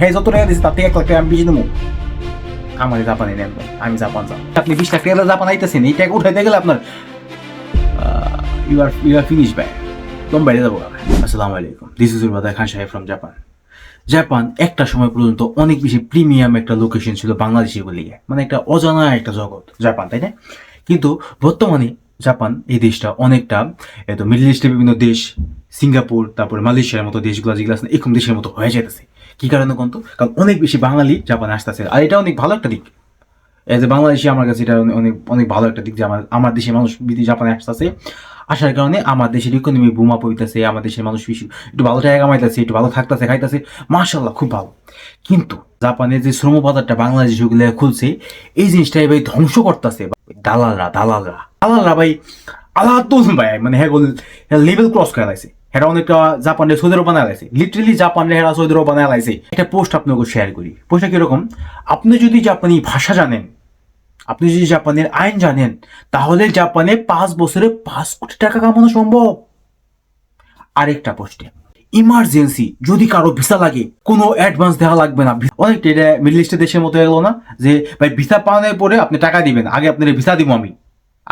হ্যাঁ যত টাকা দিচ্ছে তার থেকে এক লাখ টাকা আমি বেশি দেবো আমার জাপানে নেন আমি জাপান যাব আপনি বিশ লাখ টাকা জাপান আইতেছেন এই টাকা উঠাইতে গেলে আপনার you are you are finish ভাই একদম বাইরে যাব আসসালামু আলাইকুম। দিস ইজ উরবাদা খান সাহেব ফ্রম জাপান জাপান একটা সময় পর্যন্ত অনেক বেশি প্রিমিয়াম একটা লোকেশন ছিল বাংলাদেশি বলে। মানে একটা অজানা একটা জগৎ জাপান তাই না? কিন্তু বর্তমানে জাপান এই দেশটা অনেকটা এত মিডল ইস্টের বিভিন্ন দেশ সিঙ্গাপুর তারপরে মালয়েশিয়ার মতো দেশগুলো যেগুলো আছে এরকম দেশের মতো হয়ে যেতেছে কি কারণে কোন তো? কারণ অনেক বেশি বাঙালি জাপানে আসতেছে। আর এটা অনেক ভালো একটা দিক। এজ এ বাংলাদেশি, আমার কাছে এটা অনেক- অনেক ভালো একটা দিক যে আমার আমার দেশের মানুষ বিদেশ জাপানে আসতেছে। আসার কারণে আমার দেশের ইকোনমি বুমা পড়িতেছে, আমার দেশের মানুষ বেশি, একটু ভালো টাকা কামাইতেছে, একটু ভালো থাকতেছে, খাইতেছে। মার্শাল্লাহ খুব ভালো। কিন্তু জাপানের যে শ্রম বাজারটা বাংলাদেশ যেগুলো খুলছে, এই জিনিসটাই ভাই ধ্বংস করতেছে। দালালরা দালালরা। দালালরা ভাই, আল্লাহ ভাই মানে হ্যাঁ লেভেল ক্রস করে লাইছে। হেরা অনেকটা জাপানের সৌদি আরব বানায় লাইছে। লিটারেলি জাপানের হেরা সৌদি আরব বানায় লাইছে। একটা পোস্ট আপনাকে শেয়ার করি। পোস্টটা কীরকম? আপনি যদি জাপানি ভাষা জানেন, আপনি যদি জাপানের আইন জানেন, তাহলে জাপানে পাঁচ বছরে পাঁচ কোটি টাকা কামানো সম্ভব। আরেকটা পোস্টে ইমার্জেন্সি যদি কারও ভিসা লাগে, কোনো অ্যাডভান্স দেওয়া লাগবে না। অনেকটা এটা মিডল ইস্টের দেশের মতো গেল না যে, ভাই ভিসা পাওয়ানোর পরে আপনি টাকা দিবেন, আগে আপনার ভিসা দিব আমি।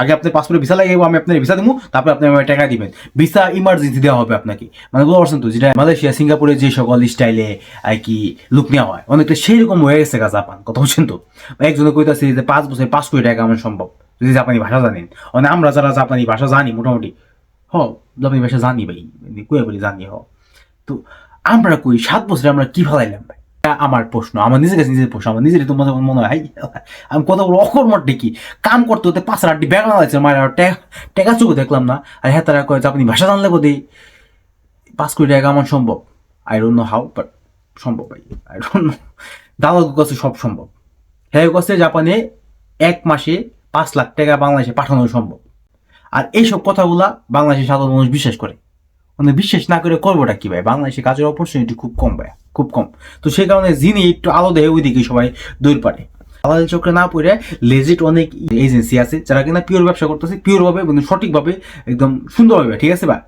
আগে আপনার পাসপোর্টে ভিসা লাগে আমি আপনার ভিসা দিব তারপরে আপনি আমার টাকা দিবেন। ভিসা ইমার্জেন্সি দেওয়া হবে আপনাকে। মানে বুঝতে পারছেন তো, যেটা মালয়েশিয়া, সিঙ্গাপুরে যে সকল স্টাইলে আর কি লুক নেওয়া হয়, অনেকটা সেই রকম হয়ে গেছে গা জাপান, কথা বলছেন তো? একজনে কইতাছে যে পাঁচ বছরে পাঁচ কোটি টাকা আমার সম্ভব, যদি জাপানি ভাষা জানেন। মানে আমরা যারা জাপানি ভাষা জানি মোটামুটি, হ, জাপানি ভাষা জানি ভাই কুয়ে বলি জানি, হ। তো আমরা কই, সাত বছরে আমরা কি ফেলাইলাম ভাই? এটা আমার প্রশ্ন, আমার নিজের কাছে নিজের প্রশ্ন, আমার নিজের তোমার যখন মনে হয় আমি কত বড় অকর্মট দেখি, কাম করতে হতে পাঁচ আটটি ব্যাগ লাগছে মায়ের টেকা চোখে দেখলাম না, আর হ্যাঁ তারা কয় জাপানি ভাষা জানলে বোধে পাঁচ কোটি টাকা আমার সম্ভব। I don't know how but সম্ভব ভাই আই ডোন্ট নো দালাল কাছে সব সম্ভব। হ্যাঁ কাছে জাপানে এক মাসে পাঁচ লাখ টাকা বাংলাদেশে পাঠানো সম্ভব। আর এইসব কথাগুলা বাংলাদেশের সাধারণ মানুষ বিশ্বাস করে। মানে বিশ্বাস না করে করবোটা কি ভাই? বাংলাদেশে কাজের অপরচুনিটি খুব কম ভাই। খুব কম। তো সেই কারণে যিনি একটু আলো দেয় ওইদিকে সবাই দূর পারে। আলাদা চক্রে না পড়ে লেজিট অনেক এজেন্সি আছে যারা কিনা পিওর ব্যবসা করতেছে পিওর ভাবে মানে সঠিকভাবে একদম সুন্দরভাবে ঠিক আছে ভাই?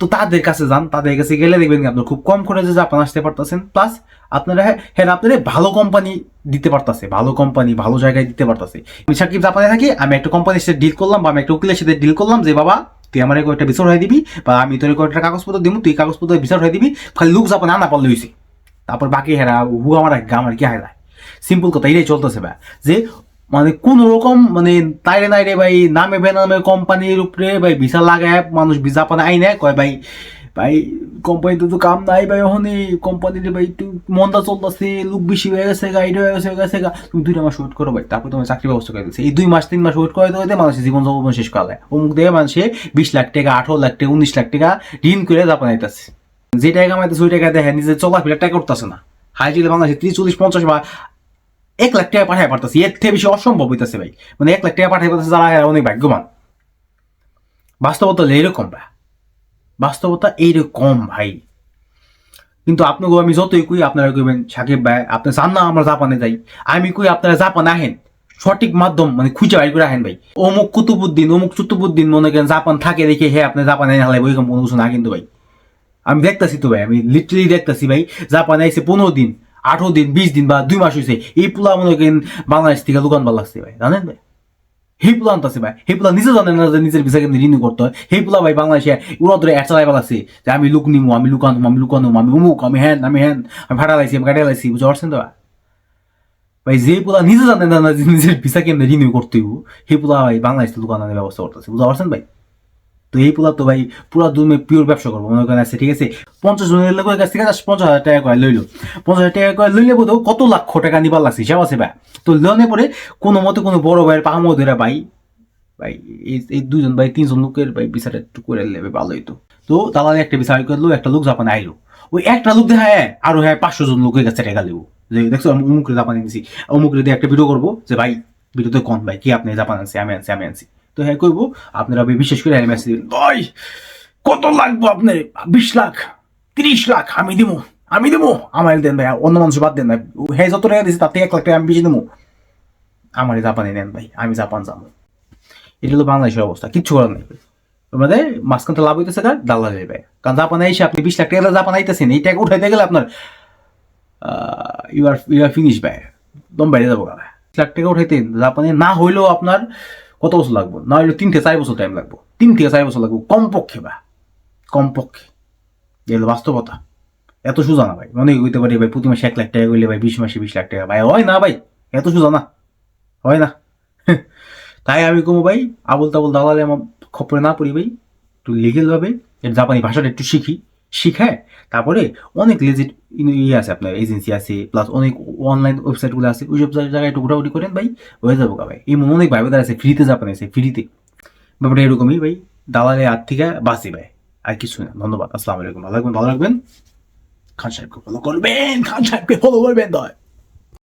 তো তাদের কাছে যান, তাদের কাছে গেলে দেখবেন আপনার খুব কম করে যে জাপান আসতে পারতেছেন। প্লাস আপনারা হ্যাঁ হ্যাঁ আপনারা ভালো কোম্পানি দিতে পারতেছে, ভালো কোম্পানি ভালো জায়গায় দিতে পারতেছে। আমি সাকিব জাপানে থাকি, আমি একটা কোম্পানির সাথে ডিল করলাম বা আমি একটা উকিলের সাথে ডিল করলাম যে, বাবা, তুই আমার কয়েকটা বিচার হয়ে দিবি বা আমি তোর কয়েকটা কাগজপত্র দিব তুই কাগজপত্র বিচার হয়ে দিবি, খালি লুক জাপানে আনা পারলে হয়েছে তারপর বাকি হেরা হু আমার আমার কি হায় সিম্পল কথা, এটাই চলতেছে ভাই। যে মানে কোন রকম মানে তাইরে নাইরে ভাই, নামে বেনামে কোম্পানির উপরে ভাই ভিসা লাগায়, মানুষ ভিসা পানে আইনে, কয় ভাই ভাই কোম্পানিতে তো কাম নাই ভাই ওখানে কোম্পানিতে ভাই একটু মন্দা চলতেছে, লোক বেশি হয়ে গেছে গা এটা হয়ে গেছে হয়ে গেছে গা, তুমি দুইটা মাস ওয়েট করো ভাই, তারপর তোমার চাকরি ব্যবস্থা করে দিচ্ছে এই দুই মাস, তিন মাস ওয়েট করে দেওয়াতে মানুষের জীবন যাপন শেষ করা যায় অমুক দেখে মানুষে বিশ লাখ টাকা, আঠারো লাখ টাকা, উনিশ লাখ টাকা ঋণ করে জাপান আইতাছে। যে টাকা কামাইতেছে, ওই টাকা দেখে নিজে চলাফেরা টাকা করতেছে না। হাই চিলে বাংলাদেশে ত্রিশ, চল্লিশ, পঞ্চাশ বা এক লাখ টাকা পাঠাই পারতেছে, এর থেকে বেশি অসম্ভব হইতেছে ভাই। মানে এক লাখ টাকা পাঠাই পারতেছে, যারা অনেক ভাগ্যবান। বাস্তবতা এরকম ভাই। বাস্তবতা এইরকম ভাই। কিন্তু আপনাকে আমি যতই কই, আপনারা কইবেন, সাকিব ভাই, আপনি চান না আমরা জাপানে যাই। আমি কই, আপনারা জাপানে আহেন। সঠিক মাধ্যম মানে খুঁজে বাইর করে আহেন ভাই। অমুক কুতুবুদ্দিন অমুক চুতুবুদ্দিন মনে করেন, জাপান থাকে দেখে হ্যাঁ আপনি জাপানে হালাই ওইরকম কোনো কিছু না কিন্তু ভাই। আমি দেখতাছি তো ভাই, আমি লিটারেলি দেখতাছি ভাই জাপানে আইসে পনেরো দিন, আঠারো দিন, বিশ দিন বা দুই মাস হয়েছে এই পোলা মনে করেন বাংলাদেশ থেকে দোকান ভালো লাগছে ভাই, জানেন ভাই সেই পোলা আনতেছে ভাই, সেই পোলা নিজে জানে না যে নিজের ভিসা কেমনি রিনিউ করতে হয়, সেই পোলা ভাই বাংলাদেশে উড়া ধরে এক চালাই লাগছে যে আমি লুক নিমু, আমি লুকানো আমি লুকানো আমি উমুক আমি হ্যান আমি হ্যান, আমি ভাড়া লাইছি, আমি গাড়ি লাইছি, বুঝতে পারছেন তো ভাই? যে পোলা নিজে জানে না যে নিজের ভিসা কেমনি রিনিউ করতে হইব, সেই পোলা ভাই বাংলাদেশ দোকান আনার ব্যবস্থা করতেছে, বুঝতে পারছেন ভাই তো এই পোলা তো ভাই পুরো দুমে পিওর ব্যবসা করব, মনে করেন আছে, ঠিক আছে? পঞ্চাশ জনের লোকের কাছ থেকে পঞ্চাশ হাজার টাকা করে লইলো। পঞ্চাশ হাজার টাকা করে লইলে বোধ কত লক্ষ টাকা নিবার লাগছে, হিসাব আছে ভাই? তো লোনে পরে কোনো মতে কোনো বড় ভাইয়ের পাহামো ধরে ভাই ভাই, এই দুজন ভাই, তিনজন লোকের ভাই বিচারটা একটু করে নেবে, ভালো হইতো। তো দালালে একটা বিচার করল একটা লোক জাপানে আইলো। ওই একটা লোক দেখা হ্যাঁ আরও হ্যাঁ পাঁচশো জন লোকের কাছে টাকা লেবো। যে দেখছ, আমি অমুকের জাপানে নিছি অমুক দিয়ে একটা ভিডিও করব, যে ভাই ভিডিওতে কন ভাই, কি আপনি জাপান আনছি, আমি আনছি আমি আনছি। তো হ্যাঁ করব আপনারা বিশেষ করে আমি আসছি ভাই কত লাগবো আপনার? বিশ লাখ, তিরিশ লাখ, আমি দিব আমি দিব আমার দেন ভাই, অন্য মানুষ বাদ দেন ভাই। হ্যাঁ যত টাকা দিচ্ছে তার থেকে এক লাখ টাকা আমি বেশি দেবো আমার জাপানে নেন ভাই, আমি জাপান যাব। এটা হলো বাংলাদেশের অবস্থা, কিচ্ছু করার নেই। তোমাদের মাঝখানটা লাভ হইতেছে কার দালালের ভাই কারণ জাপানে এসে আপনি বিশ লাখ টাকা জাপান আইতেছেন, এই টাকা উঠাইতে গেলে আপনার you are you are finish ভাই। একদম বাইরে যাব গা। লাখ টাকা উঠাইতে, জাপানে না হইলেও আপনার কত বছর লাগবে? না হলে তিন থেকে চার বছর টাইম লাগবো। তিন থেকে চার বছর লাগবে কমপক্ষে বা কমপক্ষে। এগুলো বাস্তবতা। এত সোজা না ভাই মনে হইতে পারি ভাই, প্রতি মাসে এক লাখ টাকা করলে ভাই বিশ মাসে বিশ লাখ টাকা। ভাই, হয় না ভাই, এত সোজা না, হয় না। তাই আমি কমো ভাই, আবল তাবল দালালে আমার খপরে না পড়ি ভাই, একটু লিগেল ভাবে, এর জাপানি ভাষাটা একটু শিখি। শিখায় তারপরে অনেক লেজিট ইয়ে আছে আপনার এজেন্সি আছে প্লাস অনেক অনলাইন ওয়েবসাইটগুলো আছে ওই সব জায়গায় একটু করেন ভাই, হয়ে যাব ভাই। এমন অনেক ভাই বোধহয় আছে ফ্রিতে জাপান আছে ফ্রিতে ব্যাপারটা এরকমই ভাই, দালালে আর থেকে বাঁচি ভাই, আর কিছু না, ধন্যবাদ, আসসালামু আলাইকুম, ভালো রাখবেন ভালো রাখবেন খান সাহেবকে ফলো করবেন, খান সাহেবকে ফলো করবেন, দয়।